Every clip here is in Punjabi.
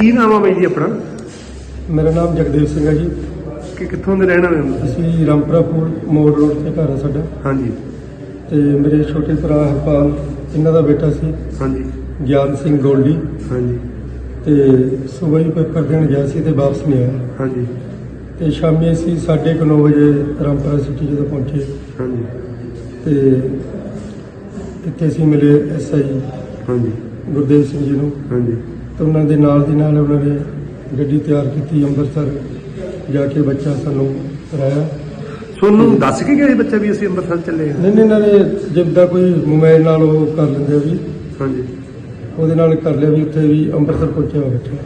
ਕੀ ਨਾਮ ਆ ਬਾਈ ਜੀ ਆਪਣਾ? ਮੇਰਾ ਨਾਮ ਜਗਦੇਵ ਸਿੰਘ ਹੈ ਜੀ। ਕਿ ਕਿੱਥੋਂ ਦੇ ਰਹਿਣ ਵਾਲੇ ਹੋ? ਅਸੀਂ ਰਾਮਪੁਰਾ ਪੁਲ ਮੋੜ ਰੋਡ ਤੇ ਘਰ ਹੈ ਸਾਡਾ। ਹਾਂਜੀ। ਤੇ ਮੇਰੇ ਛੋਟੇ ਭਰਾ ਹਰਪਾਲ ਇਹਨਾਂ ਦਾ ਬੇਟਾ ਸੀ। ਹਾਂਜੀ। ਗਿਆਨ ਸਿੰਘ ਗੋਲਡੀ। ਹਾਂਜੀ। ਤੇ ਸਵੇਰ ਹੀ ਪੇਪਰ ਦੇਣ ਗਿਆ ਸੀ ਤੇ ਵਾਪਸ ਨਹੀਂ ਆਇਆ। ਹਾਂਜੀ। ਤੇ ਸ਼ਾਮੀ ਅਸੀਂ 9:30 ਵਜੇ ਰਾਮਪੁਰਾ ਸਿਟੀ ਜਦੋਂ ਪਹੁੰਚੇ। ਹਾਂਜੀ। ਤੇ ਇੱਥੇ ਅਸੀਂ ਮਿਲੇ ਐਸਆਈ ਹਾਂਜੀ। ਗੁਰਦੇਵ ਸਿੰਘ ਜੀ ਨੂੰ। ਹਾਂਜੀ। ਤੇ ਉਹਨਾਂ ਦੇ ਨਾਲ ਦੀ ਨਾਲ ਉਹਨਾਂ ਨੇ ਗੱਡੀ ਤਿਆਰ ਕੀਤੀ ਅੰਮ੍ਰਿਤਸਰ ਜਾ ਕੇ ਬੱਚਾ ਸਾਨੂੰ ਕਰਾਇਆ। ਤੁਹਾਨੂੰ ਦੱਸ ਕੇ ਗਏ ਬੱਚਾ ਵੀ ਅਸੀਂ ਅੰਮ੍ਰਿਤਸਰ ਚੱਲੇ ਹਾਂ ਨਹੀਂ ਨਹੀਂ ਇਹਨਾਂ ਨੇ ਜਿੱਦਾਂ ਕੋਈ ਮੋਬਾਈਲ ਨਾਲ ਉਹ ਕਰ ਲੈਂਦੇ ਆ ਵੀ। ਹਾਂਜੀ। ਉਹਦੇ ਨਾਲ ਕਰ ਲਿਆ ਵੀ ਉੱਥੇ ਵੀ ਅੰਮ੍ਰਿਤਸਰ ਪਹੁੰਚਿਆ ਬੈਠਾ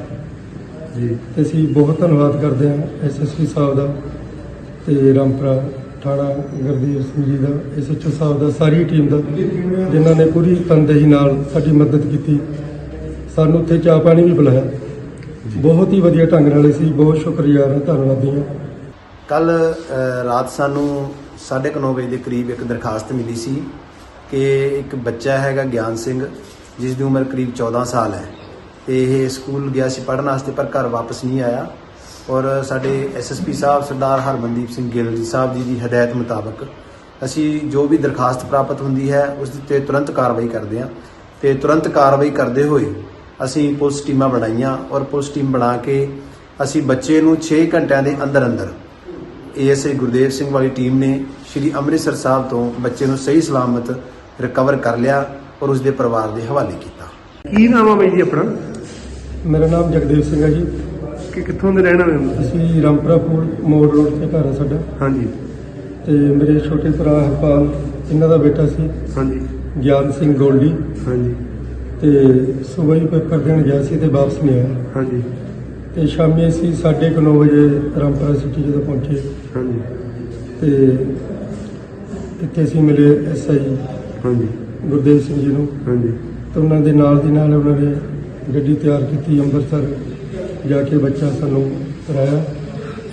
ਜੀ। ਤੇ ਅਸੀਂ ਬਹੁਤ ਧੰਨਵਾਦ ਕਰਦੇ ਹਾਂ ਐਸਐਸਪੀ ਸਾਹਿਬ ਦਾ ਤੇ ਰਾਮਪੁਰਾ ਥਾਣਾ ਗੁਰਦੀਪ ਸਿੰਘ ਜੀ ਦਾ ਐਸਐਚਓ ਸਾਹਿਬ ਦਾ ਸਾਰੀ ਟੀਮ ਦਾ ਜਿਨ੍ਹਾਂ ਨੇ ਪੂਰੀ ਤਨਦੇਹੀ ਨਾਲ ਸਾਡੀ ਮਦਦ ਕੀਤੀ। ਸਾਨੂੰ ਉੱਥੇ ਚਾਹ ਪਾਣੀ ਵੀ ਪਿਲਾਇਆ। ਬਹੁਤ ਹੀ ਵਧੀਆ ਢੰਗ ਨਾਲ ਸੀ ਬਹੁਤ ਹਾਂ ਧੰਨਵਾਦੀ ਹਾਂ। ਕੱਲ ਰਾਤ ਸਾਨੂੰ 9:30 ਵਜੇ ਦੇ ਕਰੀਬ ਇੱਕ ਦਰਖਾਸਤ ਮਿਲੀ ਸੀ ਕਿ ਇੱਕ ਬੱਚਾ ਹੈਗਾ ਗਿਆਨ ਸਿੰਘ ਜਿਸ ਦੀ ਉਮਰ ਕਰੀਬ 14 ਸਾਲ ਹੈ। ਤੇ ਇਹ ਸਕੂਲ ਗਿਆ ਸੀ ਪੜ੍ਹਨ ਵਾਸਤੇ ਪਰ ਘਰ ਵਾਪਸ ਨਹੀਂ ਆਇਆ। ਔਰ ਸਾਡੇ ਐਸਐਸਪੀ ਸਾਹਿਬ ਸਰਦਾਰ ਹਰਮਨਦੀਪ ਸਿੰਘ ਗਿੱਲ ਜੀ ਸਾਹਿਬ ਜੀ ਦੀ ਹਦਾਇਤ ਮੁਤਾਬਕ ਅਸੀਂ ਜੋ ਵੀ ਦਰਖਾਸਤ ਪ੍ਰਾਪਤ ਹੁੰਦੀ ਹੈ ਉਸ ਤੇ ਤੁਰੰਤ ਕਾਰਵਾਈ ਕਰਦੇ ਹਾਂ। ਤੇ ਤੁਰੰਤ ਕਾਰਵਾਈ ਕਰਦੇ ਹੋਏ ਅਸੀਂ ਪੁਲਿਸ ਟੀਮਾਂ ਬਣਾਈਆਂ ਔਰ ਪੁਲਿਸ ਟੀਮ ਬਣਾ ਕੇ ਅਸੀਂ ਬੱਚੇ ਨੂੰ 6 ਘੰਟਿਆਂ ਦੇ ਅੰਦਰ ਅੰਦਰ ਏਐਸਆਈ ਗੁਰਦੇਵ ਸਿੰਘ ਵਾਲੀ ਟੀਮ ਨੇ ਸ਼੍ਰੀ ਅੰਮ੍ਰਿਤਸਰ ਸਾਹਿਬ ਤੋਂ ਬੱਚੇ ਨੂੰ ਸਹੀ ਸਲਾਮਤ ਰਿਕਵਰ ਕਰ ਲਿਆ ਔਰ ਉਸ ਦੇ ਪਰਿਵਾਰ ਦੇ ਹਵਾਲੇ ਕੀਤਾ। ਕੀ ਨਾਮ ਆ ਬਾਈ ਜੀ ਆਪਣਾ? ਮੇਰਾ ਨਾਮ ਜਗਦੇਵ ਸਿੰਘ ਹੈ ਜੀ। ਕਿ ਕਿੱਥੋਂ ਦੇ ਰਹਿਣ ਵਾਲੇ ਹੋ? ਅਸੀਂ ਰਾਮਪੁਰਾ ਪੁਲ ਮੋੜ ਰੋਡ ਤੇ ਘਰ ਹੈ ਸਾਡਾ। ਹਾਂਜੀ। ਤੇ ਮੇਰੇ ਛੋਟੇ ਭਰਾ ਹਰਪਾਲ ਇਹਨਾਂ ਦਾ ਬੇਟਾ ਸੀ। ਹਾਂਜੀ। ਗਿਆਨ ਸਿੰਘ ਗੋਲਡੀ। ਹਾਂਜੀ। ਤੇ ਸਵੇਰ ਹੀ ਪੇਪਰ ਦੇਣ ਗਿਆ ਸੀ ਤੇ ਵਾਪਸ ਨਹੀਂ ਆਇਆ। ਹਾਂਜੀ। ਤੇ ਸ਼ਾਮੀ ਅਸੀਂ 9:30 ਵਜੇ ਰਾਮਪੁਰਾ ਸਿਟੀ ਜਦੋਂ ਪਹੁੰਚੇ। ਹਾਂਜੀ। ਤੇ ਇੱਥੇ ਅਸੀਂ ਮਿਲੇ ਐਸਆਈ ਹਾਂਜੀ। ਗੁਰਦੇਵ ਸਿੰਘ ਜੀ ਨੂੰ। ਹਾਂਜੀ। ਤੇ ਉਹਨਾਂ ਦੇ ਨਾਲ ਦੀ ਨਾਲ ਉਹਨਾਂ ਨੇ ਗੱਡੀ ਤਿਆਰ ਕੀਤੀ ਅੰਮ੍ਰਿਤਸਰ ਜਾ ਕੇ ਬੱਚਾ ਸਾਨੂੰ ਕਰਾਇਆ।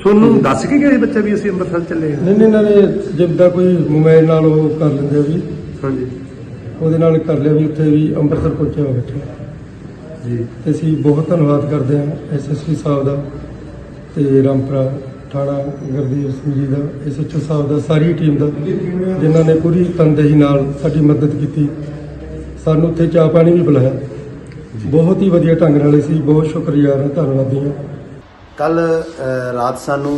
ਤੁਹਾਨੂੰ ਦੱਸ ਕੇ ਗਏ ਬੱਚਾ ਵੀ ਅਸੀਂ ਅੰਮ੍ਰਿਤਸਰ ਚੱਲੇ ਹਾਂ ਨਹੀਂ ਨਹੀਂ ਇਹਨਾਂ ਨੇ ਜਿੱਦਾਂ ਕੋਈ ਮੋਬਾਈਲ ਨਾਲ ਉਹ ਕਰ ਲੈਂਦੇ ਆ ਵੀ। ਹਾਂਜੀ। ਉਹਦੇ ਨਾਲ ਕਰ ਲਿਆ ਵੀ ਉੱਥੇ ਵੀ ਅੰਮ੍ਰਿਤਸਰ ਪਹੁੰਚਿਆ ਬੈਠਾ। ਜੀ। ਤੇ ਅਸੀਂ ਬਹੁਤ ਧੰਨਵਾਦ ਕਰਦੇ ਹਾਂ ਐਸਐਸਪੀ ਸਾਹਿਬ ਦਾ ਤੇ ਰਾਮਪੁਰਾ ਥਾਣਾ ਗੁਰਦੀਪ ਸਿੰਘ ਜੀ ਦਾ ਐਸਐਚਓ ਸਾਹਿਬ ਦਾ ਸਾਰੀ ਟੀਮ ਦਾ ਜਿਨ੍ਹਾਂ ਨੇ ਪੂਰੀ ਤਨਦੇਹੀ ਨਾਲ ਸਾਡੀ ਮਦਦ ਕੀਤੀ। ਸਾਨੂੰ ਉੱਥੇ ਚਾਹ ਪਾਣੀ ਵੀ ਪਿਲਾਇਆ। ਬਹੁਤ ਹੀ ਵਧੀਆ ਢੰਗ ਨਾਲ ਸੀ ਬਹੁਤ ਹਾਂ ਧੰਨਵਾਦੀ ਹਾਂ। ਕੱਲ ਰਾਤ ਸਾਨੂੰ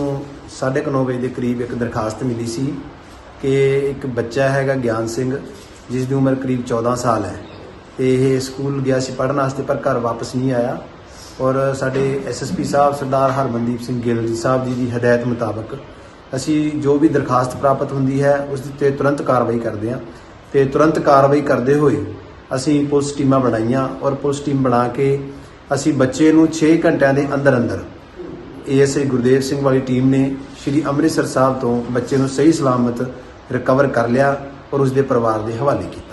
9:30 ਵਜੇ ਦੇ ਕਰੀਬ ਇੱਕ ਦਰਖਾਸਤ ਮਿਲੀ ਸੀ ਕਿ ਇੱਕ ਬੱਚਾ ਹੈਗਾ ਗਿਆਨ ਸਿੰਘ ਜਿਸ ਦੀ ਉਮਰ ਕਰੀਬ 14 ਸਾਲ ਹੈ। ਤੇ ਇਹ ਸਕੂਲ ਗਿਆ ਸੀ ਪੜ੍ਹਨ ਵਾਸਤੇ, ਪਰ ਘਰ ਵਾਪਸ ਨਹੀਂ ਆਇਆ। ਔਰ ਸਾਡੇ ਐਸਐਸਪੀ ਸਾਹਿਬ ਸਰਦਾਰ ਹਰਮਨਦੀਪ ਸਿੰਘ ਗਿੱਲ ਜੀ ਸਾਹਿਬ ਜੀ ਦੀ ਹਦਾਇਤ ਮੁਤਾਬਕ ਅਸੀਂ ਜੋ ਵੀ ਦਰਖਾਸਤ ਪ੍ਰਾਪਤ ਹੁੰਦੀ ਹੈ, ਉਸ ਦੇ ਤੇ ਤੁਰੰਤ ਕਾਰਵਾਈ ਕਰਦੇ ਹਾਂ। ਤੇ ਤੁਰੰਤ ਕਾਰਵਾਈ ਕਰਦੇ ਹੋਏ ਅਸੀਂ ਪੁਲਿਸ ਟੀਮਾਂ ਬਣਾਈਆਂ ਔਰ ਪੁਲਿਸ ਟੀਮ ਬਣਾ ਕੇ ਅਸੀਂ ਬੱਚੇ ਨੂੰ 6 ਘੰਟਿਆਂ ਦੇ ਅੰਦਰ ਅੰਦਰ ਏਐਸਆਈ ਗੁਰਦੇਵ ਸਿੰਘ ਵਾਲੀ ਟੀਮ ਨੇ ਸ਼੍ਰੀ ਅੰਮ੍ਰਿਤਸਰ ਸਾਹਿਬ ਤੋਂ ਬੱਚੇ ਨੂੰ ਸਹੀ ਸਲਾਮਤ ਰਿਕਵਰ ਕਰ ਲਿਆ। ਔਰ ਉਸ ਦੇ ਪਰਿਵਾਰ ਦੇ ਹਵਾਲੇ ਕੀਤਾ।